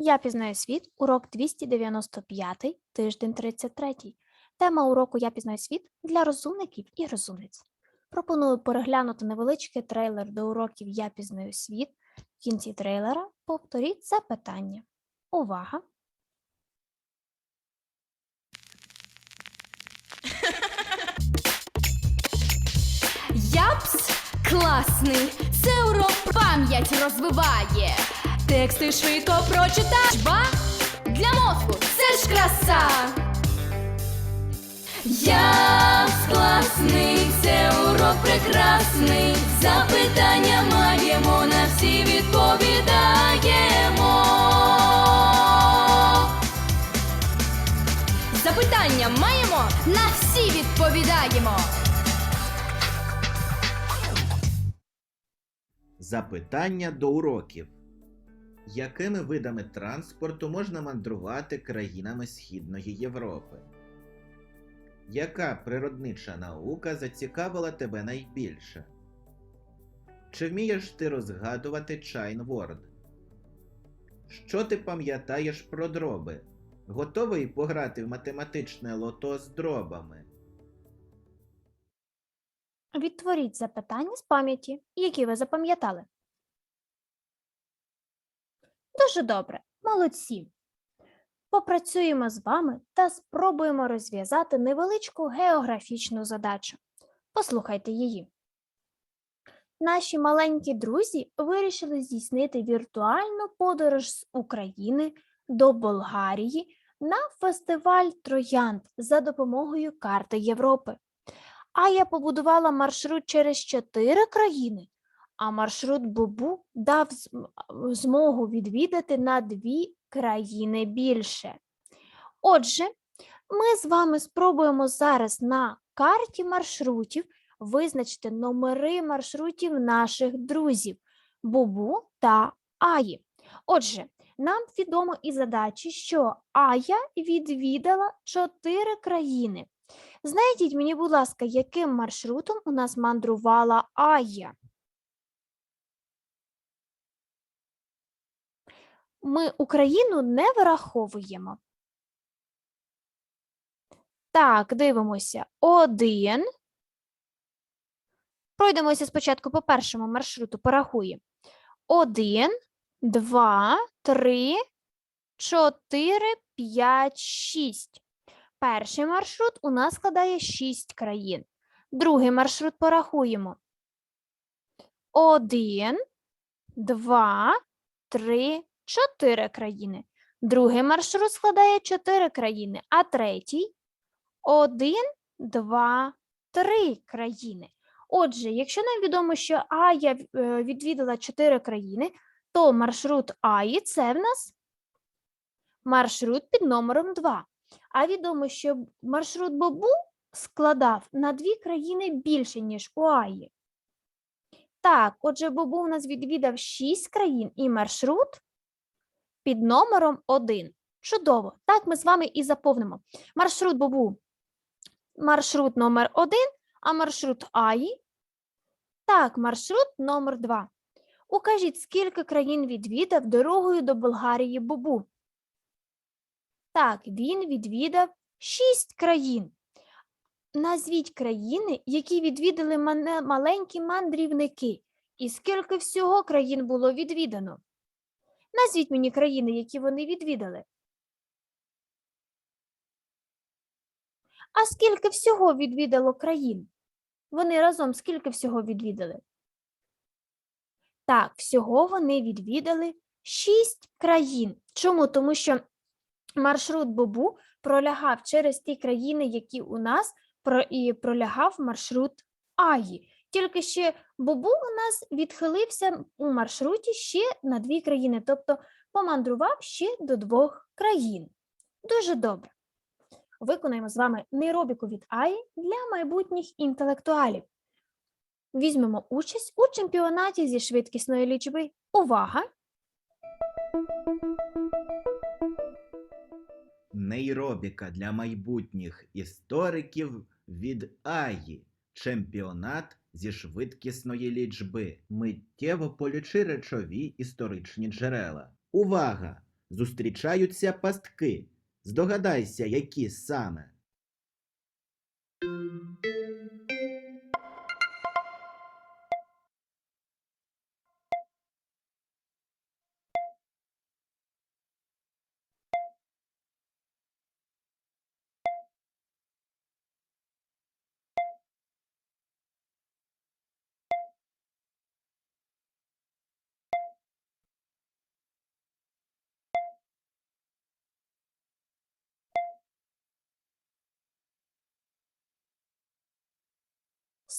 Я пізнаю світ, урок 295, тиждень 33. Тема уроку Я пізнаю світ для розумників і розумниць. Пропоную переглянути невеличкий трейлер до уроків Я пізнаю світ. В кінці трейлера повторіть запитання. Увага! Япс класний, це урок пам'ять розвиває. Тексти швидко прочитаєш, ба для мозку це ж краса. Япс класний, це урок прекрасний. Запитання маємо, на всі відповідаємо. Запитання маємо, на всі відповідаємо. Запитання до уроків. Якими видами транспорту можна мандрувати країнами Східної Європи? Яка природнича наука зацікавила тебе найбільше? Чи вмієш ти розгадувати Чайн Ворд? Що ти пам'ятаєш про дроби? Готовий пограти в математичне лото з дробами? Відтворіть запитання з пам'яті, які ви запам'ятали. Дуже добре, молодці. Попрацюємо з вами та спробуємо розв'язати невеличку географічну задачу. Послухайте її. Наші маленькі друзі вирішили здійснити віртуальну подорож з України до Болгарії на фестиваль Троянд за допомогою карти Європи. А я побудувала маршрут через чотири країни, а маршрут Бубу дав змогу відвідати на дві країни більше. Отже, ми з вами спробуємо зараз на карті маршрутів визначити номери маршрутів наших друзів Бубу та Аї. Отже, нам відомо із задачі, що Ая відвідала чотири країни. Знайдіть мені, будь ласка, яким маршрутом у нас мандрувала Ая? Ми Україну не вираховуємо. Так, дивимося. Один. Пройдемося спочатку по першому маршруту, порахуємо. Один, два, три, чотири, п'ять, шість. Перший маршрут у нас складає 6 країн. Другий маршрут порахуємо. 1, 2, 3, 4 країни. Другий маршрут складає 4 країни, а третій 1, 2, 3 країни. Отже, якщо нам відомо, що Ая е, відвідала 4 країни, то маршрут Аї це в нас маршрут під номером 2. А відомо, що маршрут Бобу складав на дві країни більше, ніж у Аї. Так, отже, Бобу у нас відвідав 6 країн і маршрут під номером 1. Чудово. Так ми з вами і заповнимо. Маршрут Бобу маршрут номер 1, а маршрут Аї. Так, маршрут номер 2. Укажіть, скільки країн відвідав дорогою до Болгарії Бобу. Так, він відвідав шість країн. Назвіть країни, які відвідали маленькі мандрівники. І скільки всього країн було відвідано? Назвіть мені країни, які вони відвідали. А скільки всього відвідало країн? Вони разом скільки всього відвідали? Так, всього вони відвідали шість країн. Чому? Тому що маршрут Бобу пролягав через ті країни, які у нас і пролягав маршрут Аї. Тільки ще Бобу у нас відхилився у маршруті ще на дві країни, тобто помандрував ще до двох країн. Дуже добре. Виконаємо з вами нейробіку від Аї для майбутніх інтелектуалів. Візьмемо участь у чемпіонаті зі швидкісної лічби. Увага! Нейробіка для майбутніх істориків від Аї. Чемпіонат зі швидкісної лічби. Миттєво полічи речові історичні джерела. Увага! зустрічаються пастки. Здогадайся, які саме.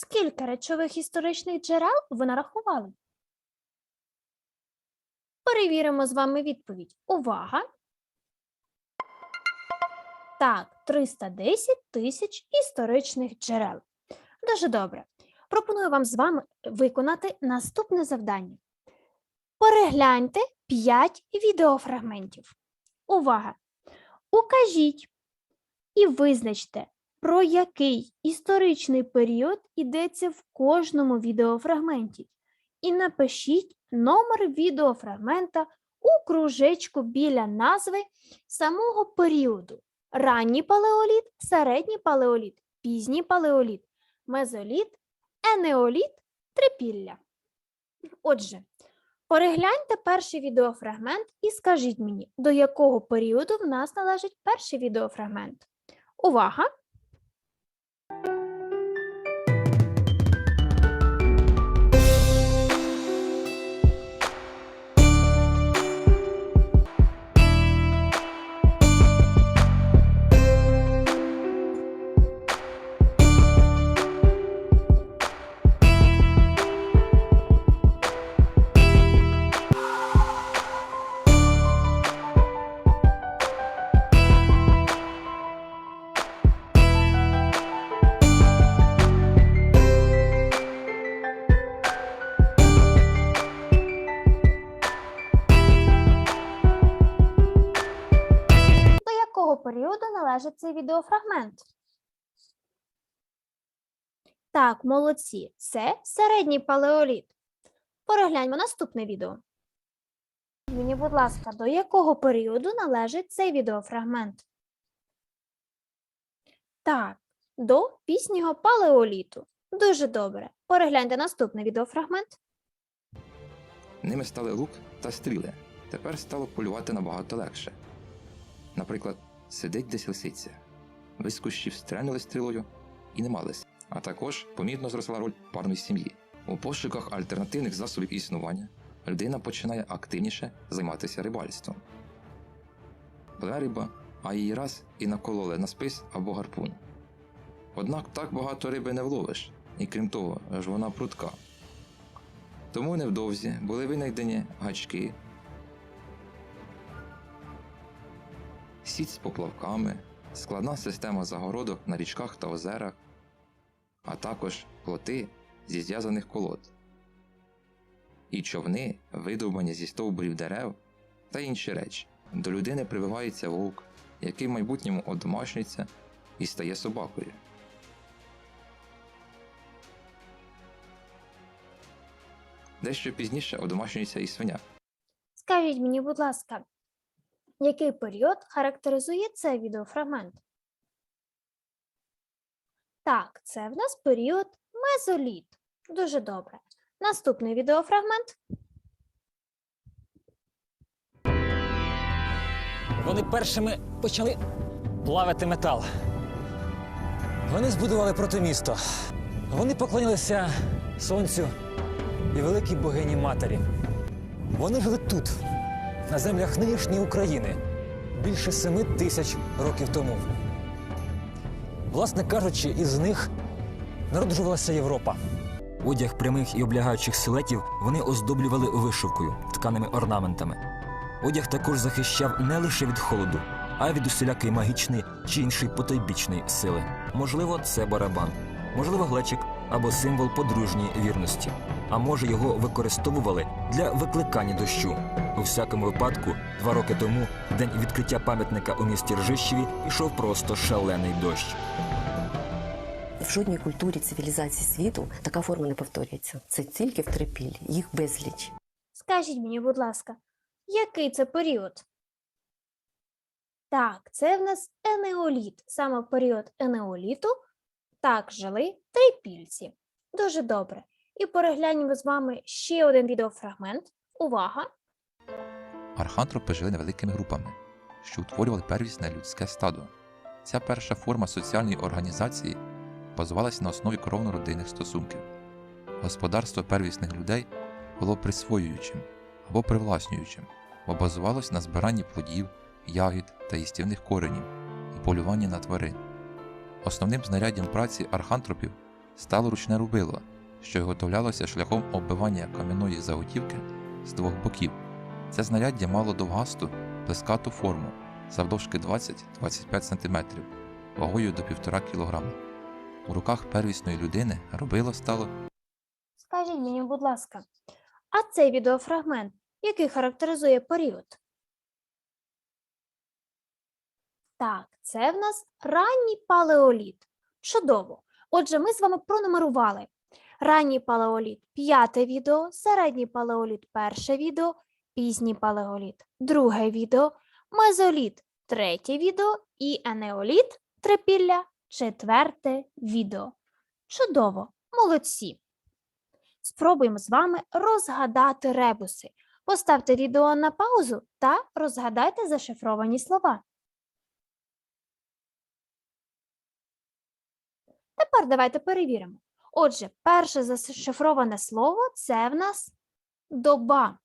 Скільки речових історичних джерел ви нарахували? Перевіримо з вами відповідь. Увага! Так, 310 тисяч історичних джерел. Дуже добре. Пропоную вам з вами виконати наступне завдання. Перегляньте 5 відеофрагментів. Увага! Укажіть і визначте, про який історичний період йдеться в кожному відеофрагменті. І напишіть номер відеофрагмента у кружечку біля назви самого періоду: ранній палеоліт, середній палеоліт, пізній палеоліт, мезоліт, енеоліт, трипілля. Отже, перегляньте перший відеофрагмент і скажіть мені, до якого періоду в нас належить перший відеофрагмент. Увага! Належить цей відеофрагмент? Так, молодці. Це середній палеоліт. Перегляньмо наступне відео. Мені, будь ласка, до якого періоду належить цей відеофрагмент? Так, до пізнього палеоліту. Дуже добре. Перегляньте наступний відеофрагмент. Ними стали лук та стріли. Тепер стало полювати набагато легше. Наприклад, сидить десь лисиця. З кущів стрельнули стрілою і не мались. А також помітно зросла роль парної сім'ї. У пошуках альтернативних засобів існування людина починає активніше займатися рибальством. Пливе риба, а її раз і накололи на спис або гарпун. Однак так багато риби не вловиш, і крім того, ж вона прудка. Тому невдовзі були винайдені гачки, сіть з поплавками, складна система загородок на річках та озерах, а також плоти зі зв'язаних колод, і човни, видовбані зі стовбурів дерев та інші речі. До людини прививається вовк, який в майбутньому одомашнюється і стає собакою. Дещо пізніше одомашнюється і свиня. Скажіть мені, будь ласка, який період характеризує цей відеофрагмент? Так, це в нас період мезоліт. Дуже добре. Наступний відеофрагмент. Вони першими почали плавити метал. Вони збудували протимісто. Вони поклонялися сонцю і великій богині матері. Вони жили тут, на землях нинішньої України, більше семи тисяч років тому. Власне кажучи, із них народжувалася Європа. Одяг прямих і облягаючих силетів вони оздоблювали вишивкою, тканими орнаментами. Одяг також захищав не лише від холоду, а й від усілякої магічної чи іншої потойбічної сили. Можливо, це барабан, можливо, глечик або символ подружньої вірності. А може, його використовували для викликання дощу. У всякому випадку, два роки тому, в день відкриття пам'ятника у місті Ржищеві, ішов просто шалений дощ. В жодній культурі цивілізації світу така форма не повторюється. Це тільки в трипіллі, їх безліч. Скажіть мені, будь ласка, який це період? Так, це в нас енеоліт. Саме період енеоліту так жили трипільці. Дуже добре. І переглянемо з вами ще один відеофрагмент. Увага! Архантропи жили невеликими групами, що утворювали первісне людське стадо. Ця перша форма соціальної організації базувалася на основі кровно-родинних стосунків. Господарство первісних людей було присвоюючим або привласнюючим, бо базувалось на збиранні плодів, ягід та їстівних коренів і полюванні на тварин. Основним знаряддям праці архантропів стало ручне рубило, що виготовлялося шляхом оббивання кам'яної заготівки з двох боків. Це знаряддя мало довгасту, плескату форму завдовжки 20-25 см, вагою до 1,5 кг. У руках первісної людини робило стало Скажіть мені, будь ласка, а цей відеофрагмент, який характеризує період? Так, це в нас ранній палеоліт. Чудово. Отже, ми з вами пронумерували ранній палеоліт п'яте відео, середній палеоліт перше відео, пізній палеоліт друге відео, мезоліт третє відео і енеоліт трипілля четверте відео. Чудово, молодці! Спробуємо з вами розгадати ребуси. Поставте відео на паузу та розгадайте зашифровані слова. Тепер давайте перевіримо. Отже, перше зашифроване слово це в нас доба.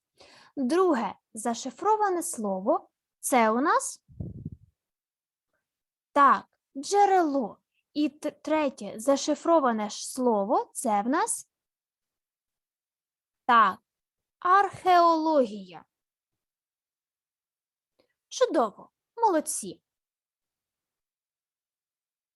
Друге. Зашифроване слово. Це у нас? Так, джерело. І третє. Зашифроване слово. Це в нас? Так, археологія. Чудово, молодці.